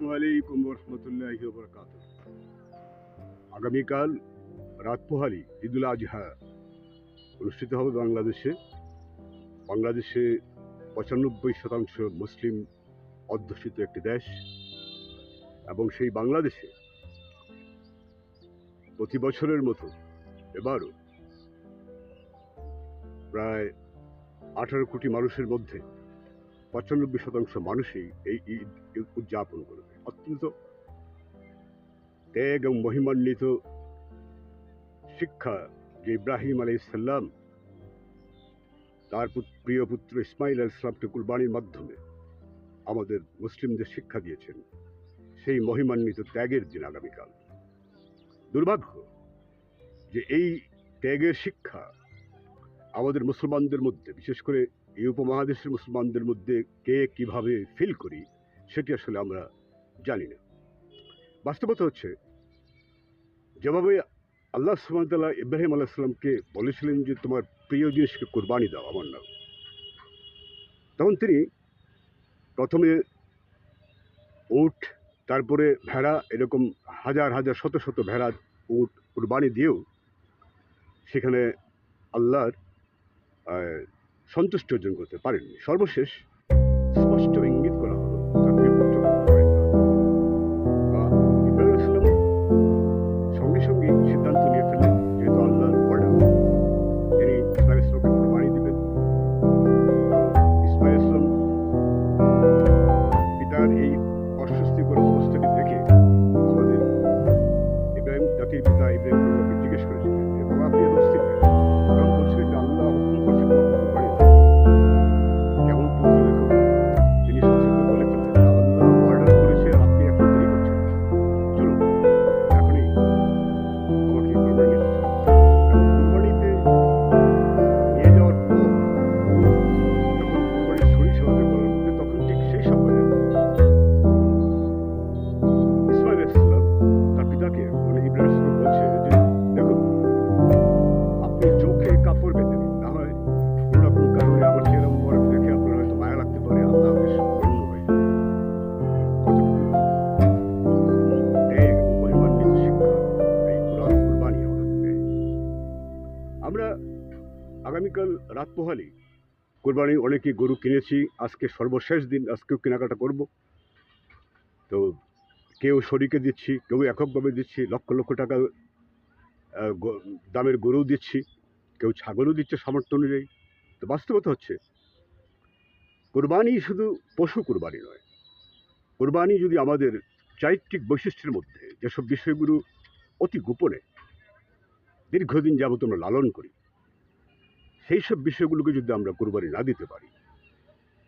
আসসালামু আলাইকুম রহমতুল্লাহ বরকাত আগামীকাল রাত পোহালি, ঈদুল আজহা অনুষ্ঠিত হবে বাংলাদেশে। বাংলাদেশে পঁচানব্বই শতাংশ মুসলিম অধ্যুষিত একটি দেশ এবং সেই বাংলাদেশে প্রতি বছরের মতো এবারও প্রায় আঠারো কোটি মানুষের মধ্যে পঁচানব্বই শতাংশ মানুষই এই ঈদ উদযাপন করবে অত্যন্ত ত্যাগ এবং মহিমান্বিত শিক্ষা যে ইব্রাহিম আলাইসাল্লাম তার প্রিয় পুত্র ইসমাইল আল ইসলামকে কুরবানির মাধ্যমে আমাদের মুসলিমদের শিক্ষা দিয়েছেন। সেই মহিমান্বিত ত্যাগের দিন আগামীকাল। দুর্ভাগ্য যে এই ত্যাগের শিক্ষা আমাদের মুসলমানদের মধ্যে, বিশেষ করে এই উপমহাদেশের মুসলমানদের মধ্যে কে কীভাবে ফিল করি সেটি আসলে আমরা জানি না। বাস্তবতা হচ্ছে, যেভাবে আল্লাহ সুমতাল্লাহ ইব্রাহিম আল্লাহ সাল্লামকে বলেছিলেন যে, তোমার প্রিয় জিনিসকে কোরবানি দাও, আমার নাম। তখন তিনি প্রথমে উট, তারপরে ভেড়া, এরকম হাজার হাজার, শত শত ভেড়া, উট কোরবানি দিয়েও সেখানে আল্লাহর সন্তুষ্টি অর্জন করতে পারেননি। সর্বশেষ ইব্রাহিম জাতির পিতা ইব্রাহিম আল্লাহকে জিজ্ঞেস করেছিলেন যে আগামীকাল রাত পোহালি। কোরবানি অনেকে গরু কিনেছি, আজকে সর্বশেষ দিন, আজকেও কেনাকাটা করব। তো কেউ শরীকে দিচ্ছি, কেউ এককভাবে দিচ্ছি, লক্ষ লক্ষ টাকা দামের গরু দিচ্ছি, কেউ ছাগলও দিচ্ছে সামর্থ্য অনুযায়ী। তো বাস্তবতা হচ্ছে, কোরবানি শুধু পশু কোরবানি নয়। কোরবানি যদি আমাদের চারিত্রিক বৈশিষ্ট্যের মধ্যে, যেসব বিষয়গুলো অতি গোপনে, দীর্ঘদিন যাবত আমরা লালন করি সেই সব বিষয়গুলোকে যদি আমরা কোরবানি না দিতে পারি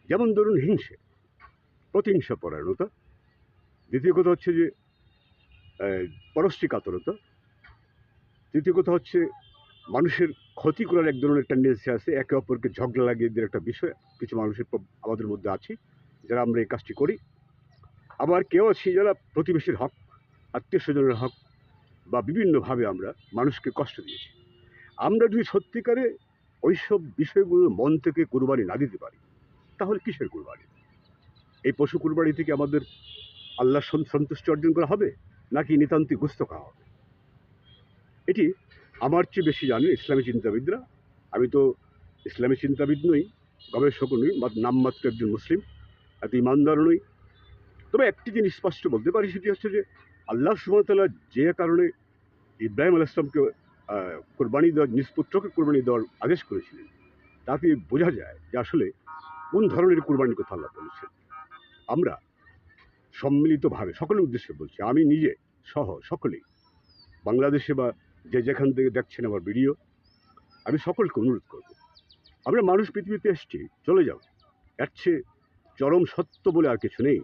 যেমন ধরুন হিংসে প্রতিহিংসা পরায়ণতা দ্বিতীয় কথা হচ্ছে যে আহ, পরশ্রী কাতরতা তৃতীয় কথা হচ্ছে মানুষের ক্ষতি করার এক ধরনের টেন্ডেন্সি আছে একে অপরকে ঝগড়া লাগিয়ে দেওয়ার একটা বিষয় কিছু মানুষের আমাদের মধ্যে আছে যারা আমরা এই কাজটি করি। আবার কেউ আছে যারা প্রতিবেশীর হক আত্মীয় স্বজনের হক বা বিভিন্নভাবে আমরা মানুষকে কষ্ট দিয়েছি। আমরা যদি সত্যিকারে ওইসব বিষয়গুলো মন থেকে কুরবানি না দিতে পারি। তাহলে কিসের কুরবানি? এই পশু কুরবানি থেকে আমাদের আল্লাহ সন্তুষ্টি অর্জন করা হবে নাকি নিতান্তি গুস্ত খাওয়া হবে? এটি আমার চেয়ে বেশি জানে ইসলামী চিন্তাবিদরা। আমি তো ইসলামী চিন্তাবিদ নই গবেষক নই নামমাত্র একজন মুসলিম এত ইমানদার নই। তবে একটি জিনিস স্পষ্ট বলতে পারি সেটি হচ্ছে যে আল্লাহ সুমতাল্লাহ যে কারণে ইব্রাহিম আল ইসলামকে আহ, কোরবানি দেওয়ার, নিজ পুত্রকে কোরবানি দেওয়ার আদেশ করেছিলেন। তাতে বোঝা যায় যে আসলে কোন ধরনের কোরবানির কথা আল্লাহ বলেছেন। আমরা সম্মিলিতভাবে সকলের উদ্দেশ্যে বলছি, আমি নিজে সহ সকলেই বাংলাদেশে বা যে যেখান থেকে দেখছেন আমার ভিডিও, আমি সকলকে অনুরোধ করব, আমরা মানুষ পৃথিবীতে এসছি, চলে যাব এর চরম সত্য বলে আর কিছু নেই।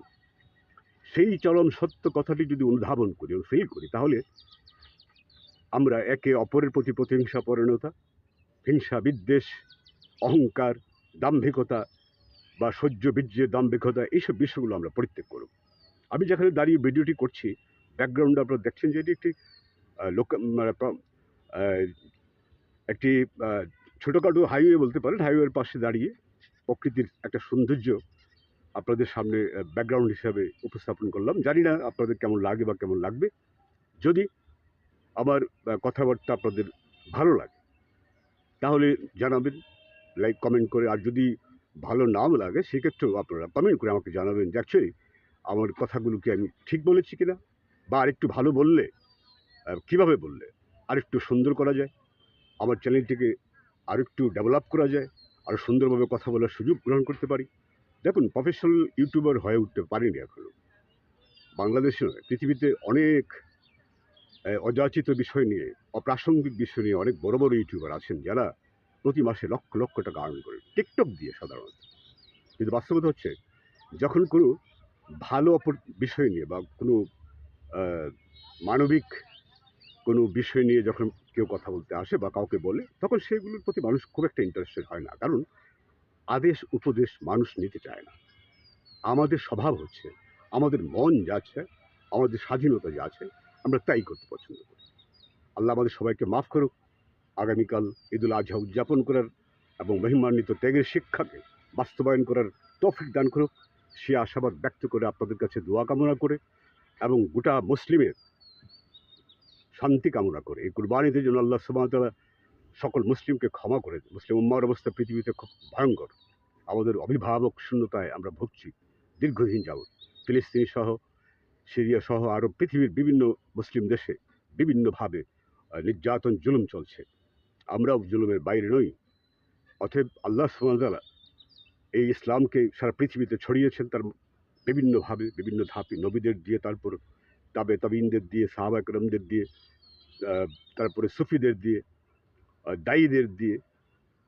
সেই চরম সত্য কথাটি যদি অনুধাবন করি, ফিল করি, তাহলে আমরা একে অপরের প্রতি প্রতিহিংসা পরিণতা হিংসা বিদ্বেষ অহংকার, দাম্ভিকতা বা সহ্য বীর্যের দাম্ভিকতা, এইসব বিষয়গুলো আমরা পরিত্যাগ করব। আমি যেখানে দাঁড়িয়ে ভিডিওটি করছি ব্যাকগ্রাউন্ডে আপনারা দেখছেন যে এটি একটি লোক মানে একটি ছোটোখাটো হাইওয়ে বলতে পারেন। হাইওয়ের পাশে দাঁড়িয়ে প্রকৃতির একটা সৌন্দর্য আপনাদের সামনে ব্যাকগ্রাউন্ড হিসাবে উপস্থাপন করলাম। জানি না আপনাদের কেমন লাগে বা কেমন লাগবে। যদি আমার কথাবার্তা আপনাদের ভালো লাগে, তাহলে জানাবেন লাইক কমেন্ট করে, আর যদি ভালো নাও লাগে, সেক্ষেত্রেও আপনারা কমেন্ট করে আমাকে জানাবেন যে অ্যাকচুয়ালি আমার কথাগুলোকে আমি ঠিক বলেছি কিনা? বা আরেকটু ভালো বললে কীভাবে বললে? আরেকটু সুন্দর করা যায়, আমার চ্যানেলটিকে আরেকটু ডেভেলপ করা যায় আরও সুন্দরভাবে কথা বলার সুযোগ গ্রহণ করতে পারি। দেখুন প্রফেশনাল ইউটিউবার হয়ে উঠতে পারিনি এখনও বাংলাদেশে নয়, পৃথিবীতে অনেক অযাচিত বিষয় নিয়ে, অপ্রাসঙ্গিক বিষয় নিয়ে অনেক বড় বড় ইউটিউবার আছেন যারা প্রতি মাসে লক্ষ লক্ষ টাকা আর্ন করেন, টিকটক দিয়ে সাধারণত। কিন্তু বাস্তবতা হচ্ছে, যখন কোনো ভালো অপর, বিষয় নিয়ে বা কোনো মানবিক কোনো বিষয় নিয়ে যখন কেউ কথা বলতে আসে বা কাউকে বলে, তখন সেগুলোর প্রতি মানুষ খুব একটা ইন্টারেস্টেড হয় না। কারণ আদেশ, উপদেশ মানুষ নিতে চায় না। আমাদের স্বভাব হচ্ছে, আমাদের মন যা আছে, আমাদের স্বাধীনতা যা আছে আমরা তাই করতে পছন্দ করি। আল্লাহ আমাদের সবাইকে মাফ করুক। আগামীকাল ঈদুল আজহা উদযাপন করার এবং মহিমান্বিত ত্যাগের শিক্ষাকে বাস্তবায়ন করার তৌফিক দান করুক। সে আশাবাদ ব্যক্ত করে আপনাদের কাছে দোয়া কামনা করে এবং গোটা মুসলিমের শান্তি কামনা করে। এই কুরবানিতে যেন আল্লাহ সুবাহতালা সকল মুসলিমকে ক্ষমা করে। মুসলিম উম্মার অবস্থা পৃথিবীতে খুব ভয়ঙ্কর। আমাদের অভিভাবক শূন্যতায় আমরা ভুগছি দীর্ঘদিন যাবৎ। ফিলিস্তিনি সহ সিরিয়া সহ আরও পৃথিবীর বিভিন্ন মুসলিম দেশে বিভিন্নভাবে নির্যাতন, জুলুম চলছে। আমরাও জুলুমের বাইরে নই। অতএব আল্লাহ সুবাহতালা এই ইসলামকে সারা পৃথিবীতে ছড়িয়েছেন তার বিভিন্নভাবে, বিভিন্ন ধাপে। নবীদের দিয়ে, তারপর তাবে তাবিনদের দিয়ে, সাহাবা একরমদের দিয়ে তারপরে সুফিদের দিয়ে দায়ীদের দিয়ে।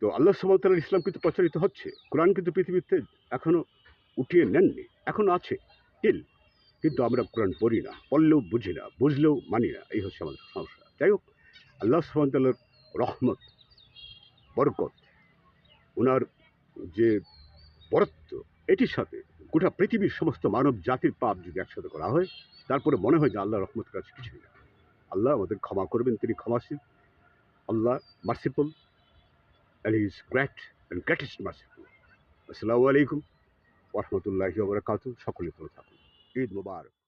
তো আল্লাহ সুবাহতালার ইসলাম কিন্তু প্রচারিত হচ্ছে। কোরআন কিন্তু পৃথিবীতে এখনও উঠিয়ে নেননি এখনও আছে। স্টিল কিন্তু আমরা কোরআন পড়ি না, পড়লেও বুঝি না, বুঝলেও মানি না। এই হচ্ছে আমাদের সমস্যা। যাই হোক, আল্লাহ সুবাহতাল্লার রহমত, বরকত ওনার যে বরত্ব, এটির সাথে গোটা পৃথিবীর সমস্ত মানব জাতির পাপ যদি একসাথে করা হয়, তারপরে মনে হয় যে আল্লাহ রহমতের কাছে কিছুই না আল্লাহ আমাদের ক্ষমা করবেন, তিনি ক্ষমাশীল। আল্লাহ merciful he is great and greatest merciful. আসসালামু আলাইকুম ওরহমতুল্লাহি ওবরাকাতু সকলে ভালো থাকুন। ঈদ মুবারক